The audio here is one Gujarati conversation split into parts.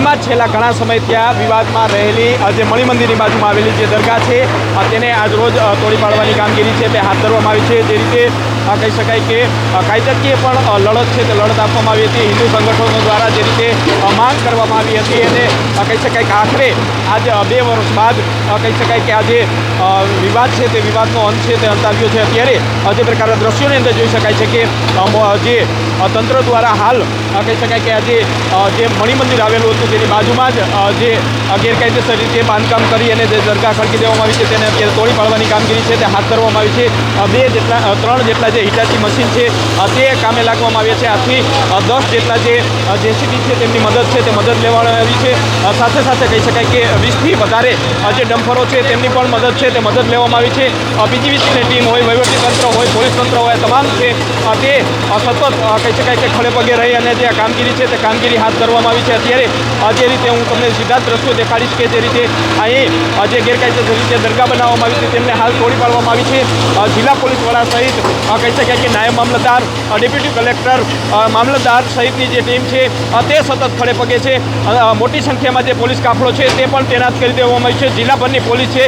મોરબીમાં છેલ્લા ઘણા સમયથી આ વિવાદમાં રહેલી જે મણિમંદિરની બાજુમાં આવેલી જે દરગાહ છે તેને આજ રોજ તોડી પાડવાની કામગીરી છે, તે હાથ ધરવામાં આવી છે. જે રીતે કહી શકાય કે કાયદાકીય પણ લડત છે, તે લડત આપવામાં આવી હતી. હિન્દુ સંગઠનો દ્વારા જે રીતે માંગ કરવામાં આવી હતી અને કહી શકાય કે આખરે આજે બે વર્ષ બાદ કહી શકાય કે આજે વિવાદ છે, તે વિવાદનો અંત છે, તે અંત આવ્યો છે. અત્યારે જે પ્રકારના દ્રશ્યોની અંદર જોઈ શકાય છે કે જે તંત્ર દ્વારા હાલ કહી શકાય કે આજે જે મણિમંદિર આવેલું હતું તેની બાજુમાં જ જે ગેરકાયદેસર રીતે બાંધકામ કરી અને જે દરગાહ ખડકી દેવામાં આવી છે તેને અત્યારે તોડી પાડવાની કામગીરી છે, તે હાથ ધરવામાં આવી છે. બે જેટલા ત્રણ જેટલા જે હિટાચી મશીન છે તે કામે લાગવામાં આવ્યા છે. આથી દસ જેટલા જે જેસીબી છે તેમની મદદ છે, તે મદદ લેવામાં આવી છે. સાથે સાથે કહી શકાય કે વીસથી વધારે જે ડમ્ફરો છે તેમની પણ મદદ છે, તે મદદ લેવામાં આવી છે. પીજીવીસીની ટીમ હોય વહીવટી હોય પોલીસ હોય તમામ છે તે સતત કહી શકાય કે ખડે પગે રહી અને જે કામગીરી છે તે કામગીરી હાથ ધરવામાં આવી છે. અત્યારે જે રીતે હું તમને સીધા જ દ્રશ્યો દેખાડીશ કે જે રીતે અહીં જે ગેરકાયદેસર રીતે દરગાહ બનાવવામાં આવી છે તેમને હાલ તોડી પાડવામાં આવી છે. જિલ્લા પોલીસ વડા સહિત કહી શકાય કે નાયબ મામલતદાર ડેપ્યુટી કલેક્ટર મામલતદાર સહિતની જે ટીમ છે તે સતત ખડે પગે છે. મોટી સંખ્યામાં જે પોલીસ કાફલો છે તે પણ તૈનાત કરી દેવામાં આવી છે. જિલ્લાભરની પોલીસ છે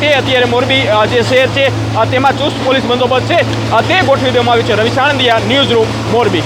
તે અત્યારે મોરબી જે શહેર છે તેમાં ચુસ્ત પોલીસ બંદોબસ્ત છે. તે ગોઠવી દેવામાં આવ્યું છે. Ravi Sanandiya news room Morbi.